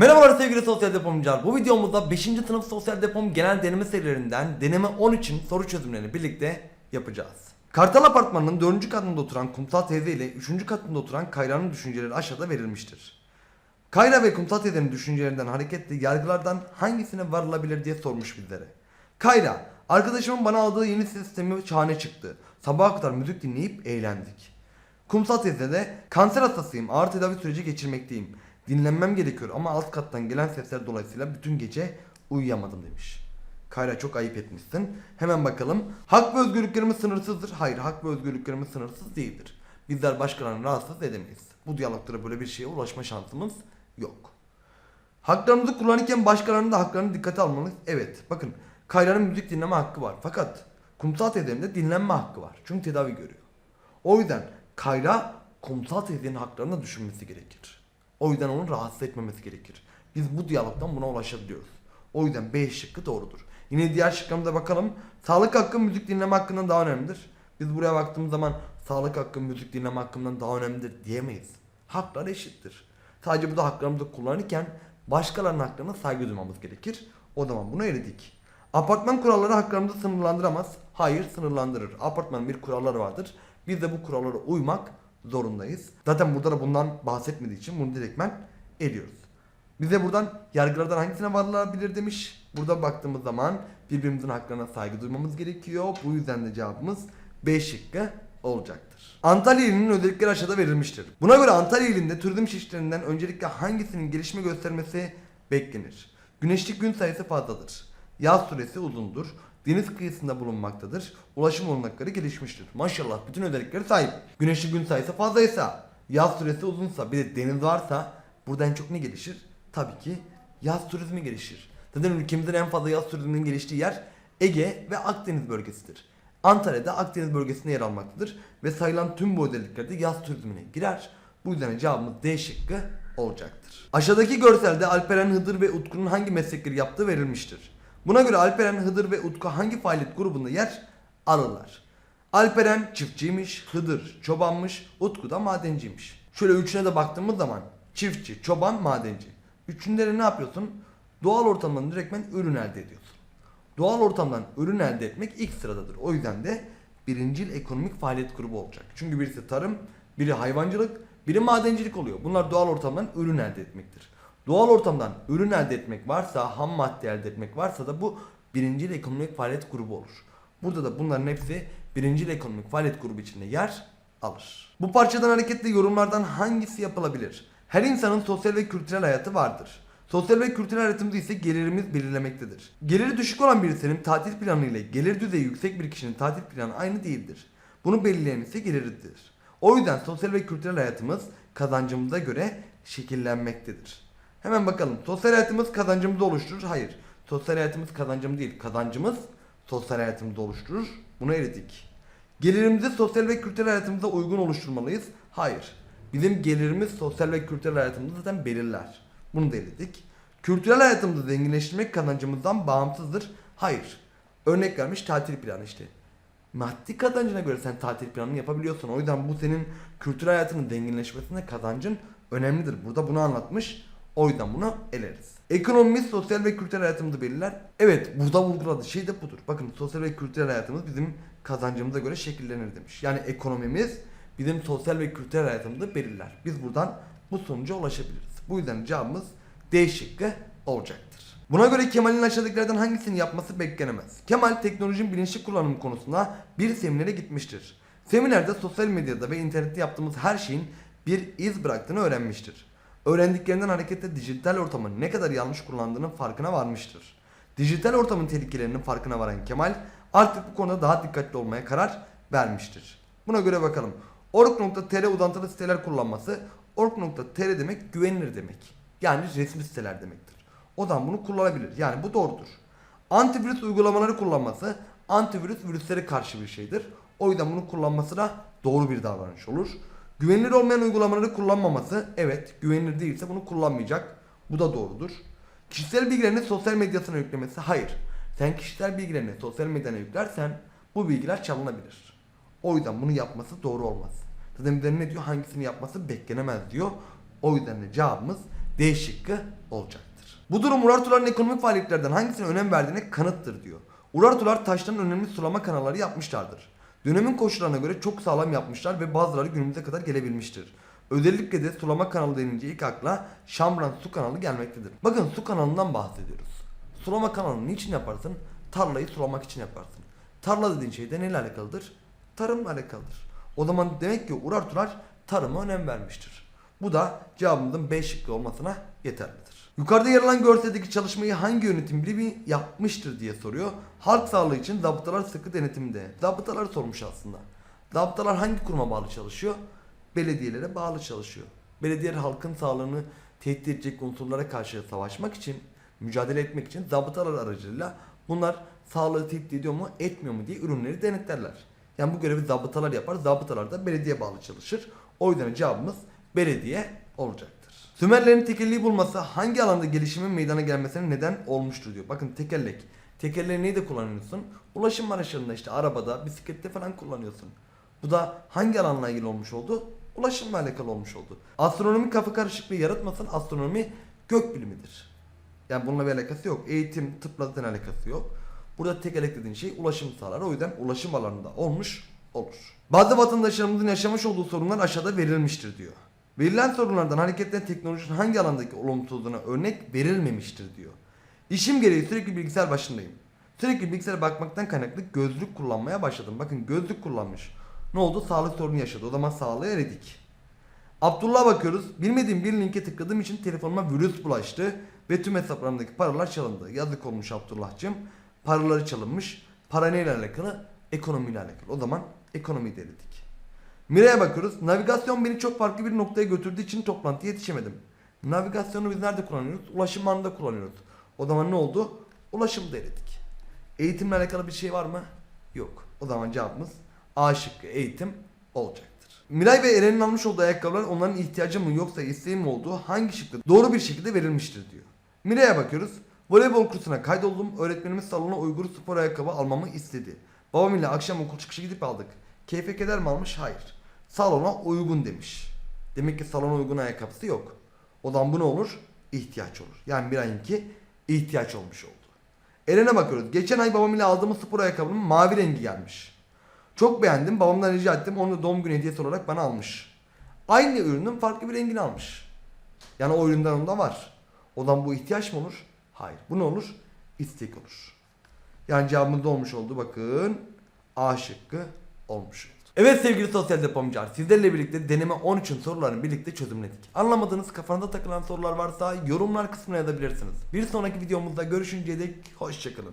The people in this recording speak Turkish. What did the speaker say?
Merhabalar sevgili sosyal depomcular. Bu videomuzda 5. sınıf sosyal depom genel deneme serilerinden deneme 13'ün soru çözümlerini birlikte yapacağız. Kartal Apartmanı'nın 4. katında oturan Kumsal teyze ile 3. katında oturan Kayra'nın düşünceleri aşağıda verilmiştir. Kayra ve Kumsal teyzenin düşüncelerinden hareketle yargılardan hangisine varılabilir diye sormuş bizlere. Kayra, arkadaşımın bana aldığı yeni sistemi şahane çıktı. Sabaha kadar müzik dinleyip eğlendik. Kumsal teyze de kanser hastasıyım. Ağır tedavi süreci geçirmekteyim. Dinlenmem gerekiyor ama alt kattan gelen sesler dolayısıyla bütün gece uyuyamadım demiş. Kayra çok ayıp etmişsin. Hemen bakalım. Hak ve özgürlüklerimiz sınırsızdır. Hayır hak ve özgürlüklerimiz sınırsız değildir. Bizler başkalarını rahatsız edemeyiz. Bu diyaloglara böyle bir şeye ulaşma şansımız yok. Haklarımızı kullanırken başkalarının da haklarını dikkate almalıyız. Evet bakın Kayra'nın müzik dinleme hakkı var. Fakat kumsal teyzenin dinlenme hakkı var. Çünkü tedavi görüyor. O yüzden Kayra kumsal teyzenin haklarını düşünmesi gerekir. O yüzden onu rahatsız etmemesi gerekir. Biz bu diyalogdan buna ulaşabiliyoruz. O yüzden B şıkkı doğrudur. Yine diğer şıklarımıza bakalım. Sağlık hakkı müzik dinleme hakkından daha önemlidir. Biz buraya baktığımız zaman sağlık hakkı müzik dinleme hakkından daha önemlidir diyemeyiz. Haklar eşittir. Sadece burada haklarımızı kullanırken başkalarının haklarına saygı duymamız gerekir. O zaman bunu eledik. Apartman kuralları haklarımızı sınırlandıramaz. Hayır sınırlandırır. Apartmanın bir kuralları vardır. Biz de bu kurallara uymak zorundayız. Zaten burada da bundan bahsetmediği için bunu direktmen ediyoruz. Bize buradan yargılardan hangisine varılabilir demiş. Burada baktığımız zaman birbirimizin haklarına saygı duymamız gerekiyor. Bu yüzden de cevabımız B şıkkı olacaktır. Antalya ilinin özellikleri aşağıda verilmiştir. Buna göre Antalya ilinde turizm çeşitlerinden öncelikle hangisinin gelişme göstermesi beklenir? Güneşlik gün sayısı fazladır. Yaz süresi uzundur. Deniz kıyısında bulunmaktadır. Ulaşım olanakları gelişmiştir. Maşallah bütün özellikleri sahip. Güneşli gün sayısı fazlaysa, yaz süresi uzunsa, bir de deniz varsa burada en çok ne gelişir? Tabii ki yaz turizmi gelişir. Zaten ülkemizin en fazla yaz turizminin geliştiği yer Ege ve Akdeniz bölgesidir. Antalya'da Akdeniz bölgesinde yer almaktadır ve sayılan tüm bu özellikler de yaz turizmine girer. Bu yüzden cevabımız D şıkkı olacaktır. Aşağıdaki görselde Alperen, Hıdır ve Utku'nun hangi meslekleri yaptığı verilmiştir. Buna göre Alperen, Hıdır ve Utku hangi faaliyet grubunda yer alırlar? Alperen çiftçiymiş, Hıdır çobanmış, Utku da madenciymiş. Şöyle üçüne de baktığımız zaman çiftçi, çoban, madenci. Üçünde de ne yapıyorsun? Doğal ortamdan direktmen ürün elde ediyorsun. Doğal ortamdan ürün elde etmek ilk sıradadır. O yüzden de birincil ekonomik faaliyet grubu olacak. Çünkü birisi tarım, biri hayvancılık, biri madencilik oluyor. Bunlar doğal ortamdan ürün elde etmektir. Doğal ortamdan ürün elde etmek varsa, ham madde elde etmek varsa da bu birincil ekonomik faaliyet grubu olur. Burada da bunların hepsi birincil ekonomik faaliyet grubu içinde yer alır. Bu parçadan hareketle yorumlardan hangisi yapılabilir? Her insanın sosyal ve kültürel hayatı vardır. Sosyal ve kültürel hayatımızı ise gelirimiz belirlemektedir. Geliri düşük olan birisinin tatil planı ile gelir düzeyi yüksek bir kişinin tatil planı aynı değildir. Bunu belirleyen ise geliridir. O yüzden sosyal ve kültürel hayatımız kazancımıza göre şekillenmektedir. Hemen bakalım. Sosyal hayatımız kazancımızı oluşturur. Hayır. Sosyal hayatımız kazancımız değil. Kazancımız sosyal hayatımızı oluşturur. Bunu eledik. Gelirimizi sosyal ve kültürel hayatımıza uygun oluşturmalıyız. Hayır. Bizim gelirimiz sosyal ve kültürel hayatımızı zaten belirler. Bunu da eledik. Kültürel hayatımızı zenginleştirmek kazancımızdan bağımsızdır. Hayır. Örnek vermiş tatil planı işte. Maddi kazancına göre sen tatil planını yapabiliyorsun. O yüzden bu senin kültürel hayatının zenginleşmesinde kazancın önemlidir. Burada bunu anlatmış. O yüzden bunu eleriz. Ekonomimiz sosyal ve kültürel hayatımızı belirler. Evet burada vurguladığı şey de budur. Bakın sosyal ve kültürel hayatımız bizim kazancımıza göre şekillenir demiş. Yani ekonomimiz bizim sosyal ve kültürel hayatımızı belirler. Biz buradan bu sonuca ulaşabiliriz. Bu yüzden cevabımız D şıkkı olacaktır. Buna göre Kemal'in aşağıdakilerden hangisini yapması beklenemez. Kemal teknolojinin bilinçli kullanımı konusunda bir seminere gitmiştir. Seminerde sosyal medyada ve internette yaptığımız her şeyin bir iz bıraktığını öğrenmiştir. Öğrendiklerinden hareketle dijital ortamın ne kadar yanlış kullandığının farkına varmıştır. Dijital ortamın tehlikelerinin farkına varan Kemal artık bu konuda daha dikkatli olmaya karar vermiştir. Buna göre bakalım. Org.tr uzantılı siteler kullanması Org.tr demek güvenilir demek. Yani resmi siteler demektir. O zaman bunu kullanabilir. Yani bu doğrudur. Antivirüs uygulamaları kullanması antivirüs virüslere karşı bir şeydir. O yüzden bunu kullanması da doğru bir davranış olur. Güvenilir olmayan uygulamaları kullanmaması evet güvenilir değilse bunu kullanmayacak. Bu da doğrudur. Kişisel bilgilerini sosyal medyasına yüklemesi hayır. Sen kişisel bilgilerini sosyal medyana yüklersen bu bilgiler çalınabilir. O yüzden bunu yapması doğru olmaz. Zaten bize ne diyor hangisini yapması beklenemez diyor. O yüzden de cevabımız D şıkkı olacaktır. Bu durum Urartuların ekonomik faaliyetlerden hangisine önem verdiğine kanıttır diyor. Urartular taştan önemli sulama kanalları yapmışlardır. Dönemin koşullarına göre çok sağlam yapmışlar ve bazıları günümüze kadar gelebilmiştir. Özellikle de sulama kanalı denince ilk akla Şambran su kanalı gelmektedir. Bakın su kanalından bahsediyoruz. Sulama kanalını niçin yaparsın? Tarlayı sulamak için yaparsın. Tarla dediğin şey de neyle alakalıdır? Tarımla alakalıdır. O zaman demek ki Urartular tarıma önem vermiştir. Bu da cevabımızın B şıkkı olmasına yeterlidir. Yukarıda yer alan görseldeki çalışmayı hangi yönetim birimi yapmıştır diye soruyor. Halk sağlığı için zabıtalar sıkı denetimde. Zabıtalar sormuş aslında. Zabıtalar hangi kuruma bağlı çalışıyor? Belediyelere bağlı çalışıyor. Belediyeler halkın sağlığını tehdit edecek unsurlara karşı savaşmak için, mücadele etmek için zabıtalar aracılığıyla bunlar sağlığı tehdit ediyor mu, etmiyor mu diye ürünleri denetlerler. Yani bu görevi zabıtalar yapar. Zabıtalar da belediye bağlı çalışır. O yüzden cevabımız belediye olacaktır. Sümerlerin tekerleği bulması hangi alanda gelişimin meydana gelmesine neden olmuştur diyor. Bakın tekerlek. Tekerleği neyde kullanıyorsun? Ulaşım araçlarında işte arabada, bisiklette falan kullanıyorsun. Bu da hangi alanla ilgili olmuş oldu? Ulaşımla alakalı olmuş oldu. Astronomi kafa karışıklığı yaratmasın. Astronomi gök bilimidir. Yani bununla bir alakası yok. Eğitim, tıpla zaten alakası yok. Burada tekerlek dediğin şey ulaşım sağlar. O yüzden ulaşım alanında olmuş olur. Bazı vatandaşlarımızın yaşamış olduğu sorunlar aşağıda verilmiştir diyor. Verilen sorunlardan hareketle teknolojinin hangi alandaki olumsuzluğuna örnek verilmemiştir diyor. İşim gereği sürekli bilgisayar başındayım. Sürekli bilgisayara bakmaktan kaynaklı gözlük kullanmaya başladım. Bakın gözlük kullanmış. Ne oldu? Sağlık sorunu yaşadı. O zaman sağlığı eridik. Abdullah'a bakıyoruz. Bilmediğim bir linke tıkladığım için telefonuma virüs bulaştı ve tüm hesaplarımdaki paralar çalındı. Yazık olmuş Abdullah'cığım. Paraları çalınmış. Para neyle alakalı? Ekonomiyle alakalı. O zaman ekonomiyi deledik. Miray'a bakıyoruz. Navigasyon beni çok farklı bir noktaya götürdüğü için toplantıya yetişemedim. Navigasyonu biz nerede kullanıyoruz? Ulaşım anında kullanıyoruz. O zaman ne oldu? Ulaşım deledik. Eğitimle alakalı bir şey var mı? Yok. O zaman cevabımız A şıkkı eğitim olacaktır. Miray ve Eren'in almış olduğu ayakkabılar onların ihtiyacı mı yoksa isteği mi olduğu hangi şıkta doğru bir şekilde verilmiştir diyor. Miray'a bakıyoruz. Voleybol kursuna kaydoldum. Öğretmenimiz salona uygur spor ayakkabı almamı istedi. Babam ile akşam okul çıkışı gidip aldık. Keyfe keder mi almış? Hayır. Salona uygun demiş. Demek ki salona uygun ayakkabısı yok. O zaman bu ne olur? İhtiyaç olur. Yani Miray'ınki ihtiyaç olmuş oldu. Eren'e bakıyoruz. Geçen ay babam ile aldığımız spor ayakkabının mavi rengi gelmiş. Çok beğendim. Babamdan rica ettim. Onu da doğum günü hediyesi olarak bana almış. Aynı ürünün farklı bir rengini almış. Yani o üründen onda var. O zaman bu ihtiyaç mı olur? Hayır. Bu ne olur? İstek olur. Yani cevabımız olmuş oldu. Bakın A şıkkı olmuş oldu. Evet sevgili sosyal depomcular sizlerle birlikte deneme 13'ün sorularını birlikte çözümledik. Anlamadığınız kafanıza takılan sorular varsa yorumlar kısmına yazabilirsiniz. Bir sonraki videomuzda görüşünceye dek hoşçakalın.